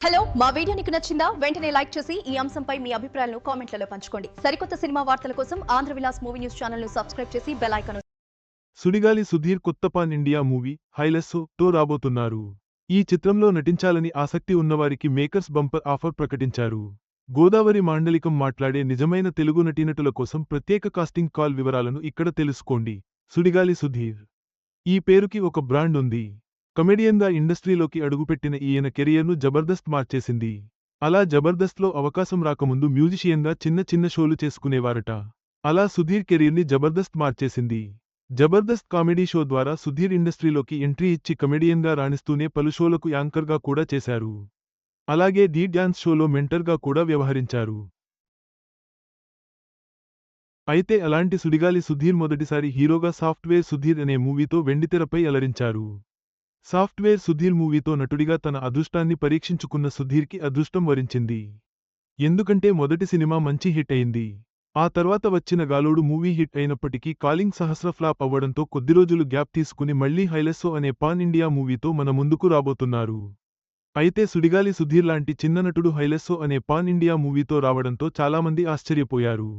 Hello మా video నీకు నచ్చిందా? వెంటనే లైక్ చేసి ఈ అంశంపై మీ అభిప్రాయాలను కామెంట్లలో పంచుకోండి. సరికొత్త సినిమా వార్తల కోసం ఆంధ్ర విలాస్ మూవీ న్యూస్ ఛానల్ను సబ్స్క్రైబ్ చేసి బెల్ ఐకాన్ సుడిగాలి సుధీర్ కొత్త పాన్ ఇండియా మూవీ హైలెస్సో తో రాబోతున్నారు. ఈ చిత్రంలో నటించాలని ఆసక్తి ఉన్నవారికి మేకర్స్ బంపర్ ఆఫర్ ప్రకటించారు. గోదావరి మాండలికం మాట్లాడే నిజమైన తెలుగు నటీనటుల కోసం ప్రత్యేక కాస్టింగ్ కాల్ వివరాలను ఇక్కడ తెలుసుకోండి. సుడిగాలి సుధీర్. ఈ పేరుకి ఒక బ్రాండ్ ఉంది. కమెడియన్గా ఇండస్ట్రీలోకి అడుగుపెట్టిన ఈయన కెరియర్ను జబర్దస్త్ మార్చేసింది. అలా జబర్దస్త్లో అవకాశం రాకముందు మ్యూజిషియన్గా చిన్న చిన్న షోలు చేసుకునేవారట. అలా సుధీర్ కెరీర్ని జబర్దస్త్ మార్చేసింది. జబర్దస్త్ కామెడీ షో ద్వారా సుధీర్ ఇండస్ట్రీలోకి ఎంట్రీ ఇచ్చి కమెడియన్గా రాణిస్తూనే పలు షోలకు యాంకర్గా కూడా చేశారు. అలాగే ది డ్యాన్స్ షోలో మెంటర్గా కూడా వ్యవహరించారు. అయితే అలాంటి సుడిగాలి సుధీర్ మొదటిసారి హీరోగా సాఫ్ట్వేర్ సుధీర్ అనే మూవీతో వెండితెరపై అలరించారు. సాఫ్ట్వేర్ సుధీర్ మూవీతో నటుడిగా తన అదృష్టాన్ని పరీక్షించుకున్న సుధీర్కి అదృష్టం వరించింది. ఎందుకంటే మొదటి సినిమా మంచి హిట్ అయింది. ఆ తర్వాత వచ్చిన గాలోడు మూవీ హిట్ అయినప్పటికీ కాలింగ్ సహస్ర ఫ్లాప్ అవ్వడంతో కొద్ది రోజులు గ్యాప్ తీసుకుని మళ్ళీ హైలెస్సో అనే పాన్ ఇండియా మూవీతో మన ముందుకు రాబోతున్నారు. అయితే సుడిగాలి సుధీర్ లాంటి చిన్న నటుడు హైలెస్సో అనే పాన్ ఇండియా మూవీతో రావడంతో చాలామంది ఆశ్చర్యపోయారు.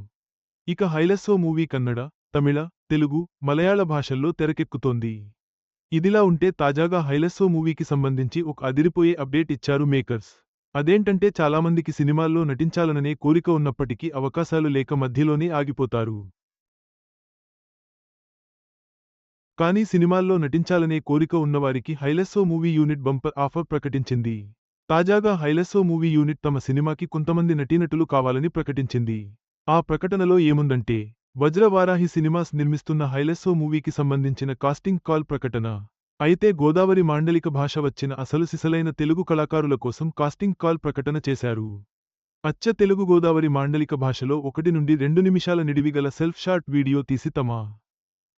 ఇక హైలెస్సో మూవీ కన్నడ తమిళ తెలుగు మలయాళ భాషల్లో తెరకెక్కుతోంది. ఇదిలా ఉంటే తాజాగా హైలెస్సో మూవీకి సంబంధించి ఒక అదిరిపోయే అప్డేట్ ఇచ్చారు మేకర్స్. అదేంటంటే చాలామందికి సినిమాల్లో నటించాలననే కోరిక ఉన్నప్పటికీ అవకాశాలు లేక మధ్యలోనే ఆగిపోతారు. కానీ సినిమాల్లో నటించాలనే కోరిక ఉన్నవారికి Hailesso movie unit bumper offer ప్రకటించింది. తాజాగా హైలెస్సో మూవీ యూనిట్ తమ సినిమాకి కొంతమంది నటీనటులు కావాలని ప్రకటించింది. ఆ ప్రకటనలో ఏముందంటే వజ్రవారాహి సినిమాస్ నిర్మిస్తున్న హైలెస్సో మూవీకి సంబంధించిన కాస్టింగ్ కాల్ ప్రకటన. అయితే గోదావరి మాండలిక భాష వచ్చిన అసలు సిసలైన తెలుగు కళాకారుల కోసం కాస్టింగ్ కాల్ ప్రకటన చేశారు. అచ్చ తెలుగు గోదావరి మాండలిక భాషలో ఒకటి నుండి రెండు నిమిషాల నిడివిగల సెల్ఫ్ షాట్ వీడియో తీసి తమా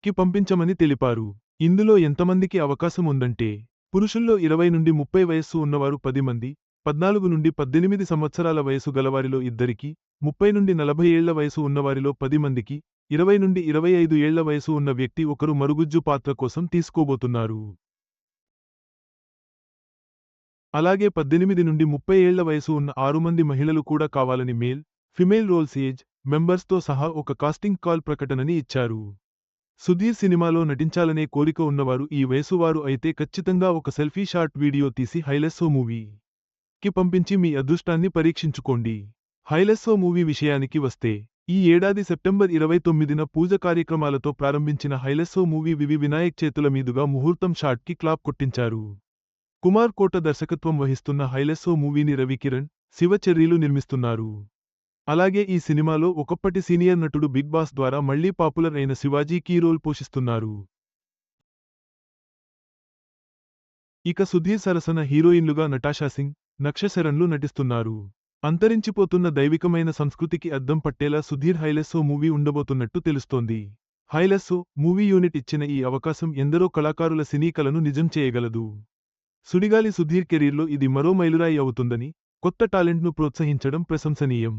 కి పంపించమని తెలిపారు. ఇందులో ఎంతమందికి అవకాశం ఉందంటే పురుషుల్లో ఇరవై నుండి ముప్పై వయస్సు ఉన్నవారు పది మంది పద్నాలుగు నుండి పద్దెనిమిది సంవత్సరాల వయసు గలవారిలో ఇద్దరికి ముప్పై నుండి నలభై ఏళ్ళ వయసు ఉన్నవారిలో పది మందికి ఇరవై నుండి ఇరవై ఐదు ఏళ్ళ వయసు ఉన్న వ్యక్తి ఒకరు మరుగుజ్జు పాత్ర కోసం తీసుకోబోతున్నారు. అలాగే పద్దెనిమిది నుండి ముప్పై ఏళ్ళ వయసు ఉన్న ఆరు మంది మహిళలు కూడా కావాలని మేల్ ఫిమేల్ రోల్స్ ఏజ్ మెంబర్స్తో సహా ఒక కాస్టింగ్ కాల్ ప్రకటనని ఇచ్చారు. సుధీర్ సినిమాలో నటించాలనే కోరిక ఉన్నవారు ఈ వయసువారు అయితే ఖచ్చితంగా ఒక సెల్ఫీ షార్ట్ వీడియో తీసి హైలెస్సో మూవీ. కి పంపించి మీ అదృష్టాన్ని పరీక్షించుకోండి. హైలెస్సో మూవీ విషయానికి వస్తే ఈ ఏడాది సెప్టెంబర్ ఇరవై తొమ్మిదిన పూజ కార్యక్రమాలతో ప్రారంభించిన హైలెస్సో మూవీ వివి వినాయక్ చేతుల మీదుగా ముహూర్తం షాట్కి క్లాప్ కొట్టించారు. కుమార్ కోట దర్శకత్వం వహిస్తున్న హైలెస్సో మూవీని రవికిరణ్ శివచెర్రీలు నిర్మిస్తున్నారు. అలాగే ఈ సినిమాలో ఒకప్పటి సీనియర్ నటుడు బిగ్ బాస్ ద్వారా మళ్ళీ పాపులర్ అయిన శివాజీ కీ రోల్ పోషిస్తున్నారు. ఇక సుధీర్ సరసన హీరోయిన్లుగా నటాషా సింగ్ నక్షశరణ్లు నటిస్తున్నారు. అంతరించిపోతున్న దైవికమైన సంస్కృతికి అద్దం పట్టేలా సుధీర్ హైలెస్సో మూవీ ఉండబోతున్నట్టు తెలుస్తోంది. హైలెస్సో మూవీ యూనిట్ ఇచ్చిన ఈ అవకాశం ఎందరో కళాకారుల సినీ కలను నిజం చేయగలదు. సుడిగాలి సుధీర్ కెరీర్లో ఇది మరో మైలురాయి అవుతుందని కొత్త టాలెంట్ను ప్రోత్సహించడం ప్రశంసనీయం.